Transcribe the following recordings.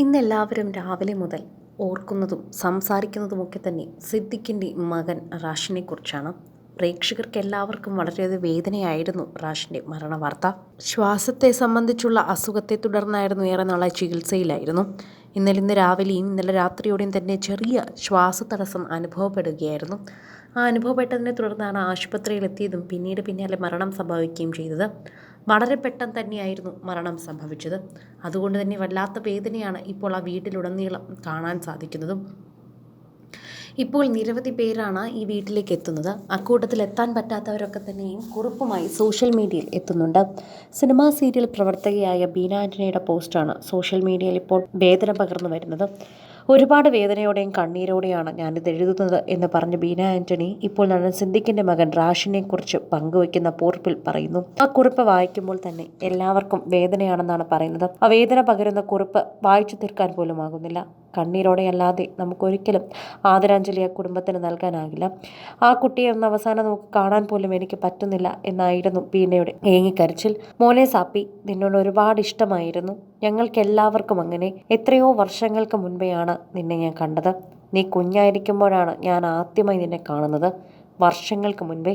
ഇന്നെല്ലാവരും രാവിലെ മുതൽ ഓർക്കുന്നതും സംസാരിക്കുന്നതുമൊക്കെ തന്നെ സിദ്ദിഖിന്റെ മകൻ റാഷിനെക്കുറിച്ചാണ്. പ്രേക്ഷകർക്ക് എല്ലാവർക്കും വളരെയധികം വേദനയായിരുന്നു റാഷിന്റെ മരണവാർത്ത. ശ്വാസത്തെ സംബന്ധിച്ചുള്ള അസുഖത്തെ തുടർന്നായിരുന്നു ഏറെ നാളായി ചികിത്സയിലായിരുന്നു. ഇന്നലെ ഇന്ന് രാവിലെയും ഇന്നലെ രാത്രിയോടെയും തന്നെ ചെറിയ ശ്വാസതടസ്സം അനുഭവപ്പെടുകയായിരുന്നു. ആ അനുഭവപ്പെട്ടതിനെ തുടർന്നാണ് ആശുപത്രിയിലെത്തിയതും പിന്നീട് പിന്നാലെ മരണം സംഭവിക്കുകയും ചെയ്തത്. വളരെ പെട്ടെന്ന് തന്നെയായിരുന്നു മരണം സംഭവിച്ചത്. അതുകൊണ്ട് തന്നെ വല്ലാത്ത വേദനയാണ് ഇപ്പോൾ ആ വീട്ടിലുടനീളം കാണാൻ സാധിക്കുന്നതും. ഇപ്പോൾ നിരവധി പേരാണ് ഈ വീട്ടിലേക്ക് എത്തുന്നത്. അക്കൂട്ടത്തിൽ എത്താൻ പറ്റാത്തവരൊക്കെ തന്നെയും കുറിപ്പുമായി സോഷ്യൽ മീഡിയയിൽ എത്തുന്നുണ്ട്. സിനിമാ സീരിയൽ പ്രവർത്തകയായ ബീന ആന്റണിയുടെ പോസ്റ്റാണ് സോഷ്യൽ മീഡിയയിൽ ഇപ്പോൾ വേദന പകർന്നു വരുന്നത്. ഒരുപാട് വേദനയോടെയും കണ്ണീരോടെയാണ് ഞാനിത് എഴുതുന്നത് എന്ന് പറഞ്ഞ ബീന ആന്റണി ഇപ്പോൾ നടൻ സിദ്ദിഖിന്റെ മകൻ റാഷിനെ കുറിച്ച് പങ്കുവയ്ക്കുന്ന പോർപ്പിൽ പറയുന്നു. ആ കുറിപ്പ് വായിക്കുമ്പോൾ തന്നെ എല്ലാവർക്കും വേദനയാണെന്നാണ് പറയുന്നത്. ആ വേദന പകരുന്ന കുറിപ്പ് വായിച്ചു തീർക്കാൻ പോലും ആകുന്നില്ല കണ്ണീരോടെ അല്ലാതെ നമുക്കൊരിക്കലും ആദരാഞ്ജലി ആ കുടുംബത്തിന് നൽകാനാകില്ല. ആ കുട്ടിയെ ഒന്ന് അവസാനം നമുക്ക് കാണാൻ പോലും എനിക്ക് പറ്റുന്നില്ല എന്നായിരുന്നു ബീനയുടെ ഏങ്ങിക്കരച്ചിൽ. മോനെ സാപ്പി നിന്നോട് ഒരുപാട് ഇഷ്ടമായിരുന്നു. ഞങ്ങൾക്കെല്ലാവർക്കും അങ്ങനെ എത്രയോ വർഷങ്ങൾക്ക് മുൻപെയാണ് നിന്നെ ഞാൻ കണ്ടത്. നീ കുഞ്ഞായിരിക്കുമ്പോഴാണ് ഞാൻ ആദ്യമായി നിന്നെ കാണുന്നത്. വർഷങ്ങൾക്ക് മുൻപേ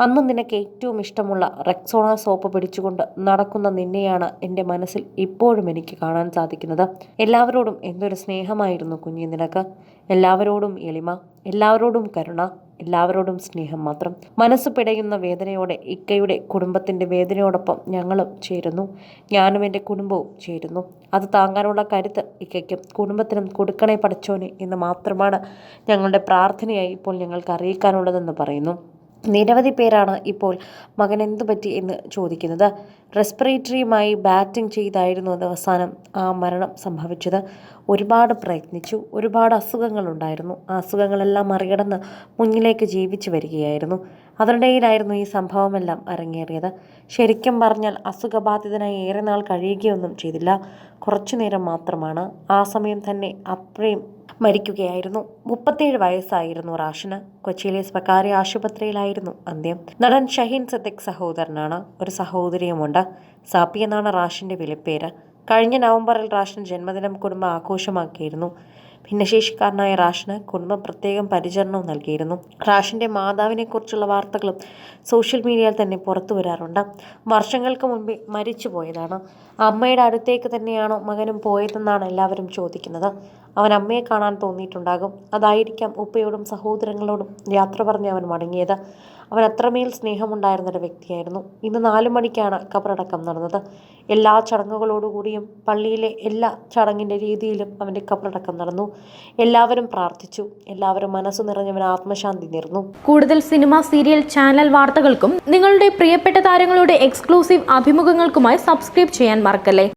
അന്ന് നിനക്ക് ഏറ്റവും ഇഷ്ടമുള്ള റെക്സോണ സോപ്പ് പിടിച്ചുകൊണ്ട് നടക്കുന്ന നിന്നെയാണ് എന്റെ മനസ്സിൽ ഇപ്പോഴും എനിക്ക് കാണാൻ സാധിക്കുന്നത്. എല്ലാവരോടും എന്തൊരു സ്നേഹമായിരുന്നു കുഞ്ഞി നിനക്ക്. എല്ലാവരോടും എളിമ എല്ലാവരോടും കരുണ എല്ലാവരോടും സ്നേഹം മാത്രം. മനസ്സ് പിടയുന്ന വേദനയോടെ ഇക്കയുടെ കുടുംബത്തിന്റെ വേദനയോടൊപ്പം ഞങ്ങളും ചേരുന്നു. ഞാനും എന്റെ കുടുംബവും ചേരുന്നു. അത് താങ്ങാനുള്ള കരുത്ത് ഇക്കയ്ക്കും കുടുംബത്തിനും കൊടുക്കണേ പഠിച്ചോനെ എന്ന് മാത്രമാണ് ഞങ്ങളുടെ പ്രാർത്ഥനയായി ഇപ്പോൾ ഞങ്ങൾക്ക് അറിയിക്കാനുള്ളതെന്ന് പറയുന്നു. നിരവധി പേരാണ് ഇപ്പോൾ മകൻ എന്തു പറ്റി എന്ന് ചോദിക്കുന്നത്. റെസ്പിറേറ്ററിയുമായി ബാറ്റിംഗ് ചെയ്തായിരുന്നു അത് അവസാനം ആ മരണം സംഭവിച്ചത്. ഒരുപാട് പ്രയത്നിച്ചു ഒരുപാട് അസുഖങ്ങളുണ്ടായിരുന്നു. ആ അസുഖങ്ങളെല്ലാം മറികടന്ന് മുന്നിലേക്ക് ജീവിച്ചു വരികയായിരുന്നു. അതിനിടയിലായിരുന്നു ഈ സംഭവമെല്ലാം അരങ്ങേറിയത്. ശരിക്കും പറഞ്ഞാൽ അസുഖബാധിതനായി ഏറെ നാൾ കഴിയുകയൊന്നും ചെയ്തില്ല. കുറച്ചു നേരം മാത്രമാണ്. ആ സമയം തന്നെ അത്രയും മരിക്കുകയായിരുന്നു. മുപ്പത്തേഴ് വയസ്സായിരുന്നു റാഷിന്. കൊച്ചിയിലെ സ്വകാര്യ ആശുപത്രിയിലായിരുന്നു അന്ത്യം. നടൻ ഷഹീൻ സദിഖ് സഹോദരനാണ്. ഒരു സഹോദരിയുമുണ്ട്. സാപ്പി എന്നാണ് റാഷിന്റെ വിളിപ്പേര്. കഴിഞ്ഞ നവംബറിൽ റാഷിൻ ജന്മദിനം കുടുംബം ആഘോഷമാക്കിയിരുന്നു ഭിന്നശേഷിക്കാരനായ റാഷിന് കുടുംബം പ്രത്യേകം പരിചരണവും നൽകിയിരുന്നു. റാഷിന്റെ മാതാവിനെക്കുറിച്ചുള്ള വാർത്തകളും സോഷ്യൽ മീഡിയയിൽ തന്നെ പുറത്തു വരാറുണ്ട്. വർഷങ്ങൾക്ക് മുൻപേ മരിച്ചു പോയതാണ് അമ്മയുടെ അടുത്തേക്ക് തന്നെയാണോ മകനും പോയതെന്നാണ് എല്ലാവരും ചോദിക്കുന്നത്. അവൻ അമ്മയെ കാണാൻ തോന്നിയിട്ടുണ്ടാകും. അതായിരിക്കാം ഉപ്പയോടും സഹോദരങ്ങളോടും യാത്ര പറഞ്ഞ് അവൻ മടങ്ങിയത്. അവൻ അത്രമേൽ സ്നേഹമുണ്ടായിരുന്നൊരു വ്യക്തിയായിരുന്നു. ഇന്ന് നാലു മണിക്കാണ് കബറടക്കം നടന്നത്. എല്ലാ ചടങ്ങുകളോടുകൂടിയും പള്ളിയിലെ എല്ലാ ചടങ്ങിന്റെ രീതിയിലും അവന്റെ കബറടക്കം നടന്നു. എല്ലാവരും പ്രാർത്ഥിച്ചു. എല്ലാവരും മനസ്സു നിറഞ്ഞവൻ ആത്മശാന്തി നേർന്നു. കൂടുതൽ സിനിമ സീരിയൽ ചാനൽ വാർത്തകൾക്കും നിങ്ങളുടെ പ്രിയപ്പെട്ട താരങ്ങളുടെ എക്സ്ക്ലൂസീവ് അഭിമുഖങ്ങൾക്കുമായി സബ്സ്ക്രൈബ് ചെയ്യാൻ മറക്കല്ലേ?